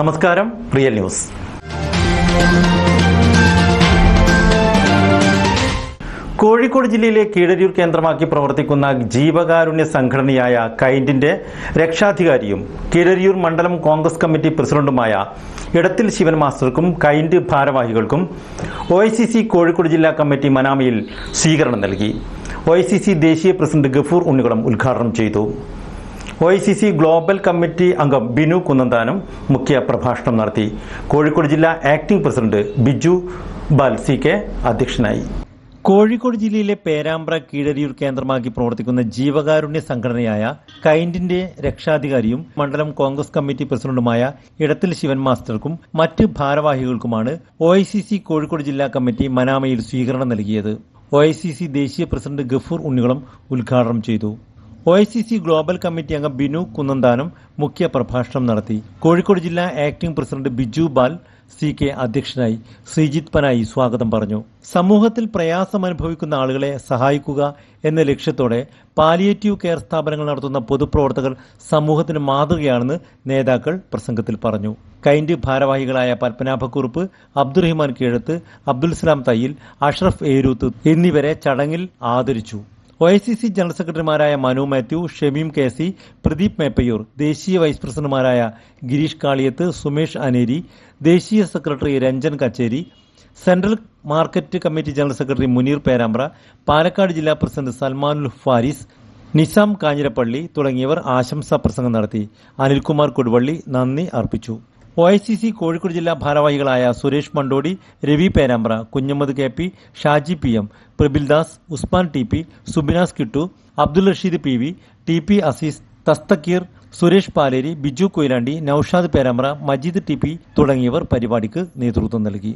നമസ്കാരം real news. Kozhikode ജില്ലയിലെ കീഴരിയൂർ കേന്ദ്രമാക്കി പ്രവർത്തിക്കുന്ന ജീവകാരുണ്യ സംഘടനയായ കൈൻഡിന്റെ രക്ഷാധികാരിയും കീഴരിയൂർ മണ്ഡലം കോൺഗ്രസ് കമ്മിറ്റി പ്രസിഡന്റുമായ ഇടത്തിൽ ശിവൻ മാസ്റ്റർക്കും കൈൻഡ് ഭാരവാഹികൾക്കും ഒ കോഴിക്കോട് ജില്ലാ കമ്മിറ്റി മനാമയിൽ സ്വീകരണം നൽകി. ഒ ദേശീയ പ്രസിഡന്റ് ഗഫൂർ ഉണ്ണികുളം ഉദ്ഘാടനം ചെയ്തു. ഒ ഗ്ലോബൽ കമ്മിറ്റി അംഗം ബിനു കുന്നന്താനം മുഖ്യ പ്രഭാഷണം നടത്തി. കോഴിക്കോട് ജില്ലാ acting president Biju Bal C K അധ്യക്ഷനായി. കോഴിക്കോട് ജില്ലയിലെ പേരാമ്പ്ര കീഴരിയൂർ കേന്ദ്രമാക്കി പ്രവർത്തിക്കുന്ന ജീവകാരുണ്യ സംഘടനയായ കൈൻഡിന്റെ രക്ഷാധികാരിയും മണ്ഡലം കോൺഗ്രസ് കമ്മിറ്റി പ്രസിഡന്റുമായ ഇടത്തിൽ ശിവൻ മാസ്റ്റർക്കും മറ്റ് ഭാരവാഹികൾക്കുമാണ് ഒ കോഴിക്കോട് ജില്ലാ കമ്മിറ്റി മനാമയിൽ സ്വീകരണം നൽകിയത്. ഒ ദേശീയ പ്രസിഡന്റ് ഗഫൂർ ഉണ്ണികുളം ഉദ്ഘാടനം ചെയ്തു. O I C C global committee അംഗം ബിനു കുന്നന്താനം മുഖ്യ പ്രഭാഷണം നടത്തി. കോഴിക്കോട് ജില്ലാ acting president Biju Bal C K അധ്യക്ഷനായി ശ്രീജിത് പനായി സ്വാഗതം പറഞ്ഞു. സമൂഹത്തിൽ പ്രയാസം അനുഭവിക്കുന്ന ആളുകളെ സഹായിക്കുക എന്ന ലക്ഷ്യത്തോടെ പാലിയേറ്റീവ് കെയർ സ്ഥാപനങ്ങൾ നടത്തുന്ന പൊതുപ്രവർത്തകർ സമൂഹത്തിന് മാതൃകയാണെന്ന് നേതാക്കൾ പ്രസംഗത്തിൽ പറഞ്ഞു. കൈൻഡ് ഭാരവാഹികളായ പത്മനാഭക്കുറുപ്പ് അബ്ദുറഹിമാൻ കീഴത്ത് അബ്ദുൽസലാം തയ്യിൽ അഷ്റഫ് ഏരൂത്ത് എന്നിവരെ ചടങ്ങിൽ ആദരിച്ചു. O I C C general സെക്രട്ടറിമാരായ മനു മാത്യു ഷമീം കെ സി പ്രദീപ് മേപ്പയ്യൂർ ദേശീയ വൈസ് പ്രസിഡന്റുമാരായ ഗിരീഷ് കാളിയത്ത് സുമേഷ് അനേരി ദേശീയ secretary Ranjan Kacheri central market committee general secretary Munir Perambra Palakkad ജില്ലാ പ്രസിഡന്റ് സൽമാനുൽ ഫാരിസ് നിസാം കാഞ്ഞിരപ്പള്ളി തുടങ്ങിയവർ ആശംസാ പ്രസംഗം നടത്തി. അനിൽകുമാർ കൊടുവള്ളി നന്ദി അർപ്പിച്ചു. O I C C Kozhikode ജില്ലാ ഭാരവാഹികളായ Suresh Mandodi Ravi Perambra Kunhammad K P Shaji P M Prabildas Usman T P Subinas Kittu Abdul Rasheed P V T P Azeez Thasthakeer Suresh Paleri Biju Koyilandy Noushad Perambra Majeed T P തുടങ്ങിയവർ പരിപാടിക്ക് നേതൃത്വം നൽകി.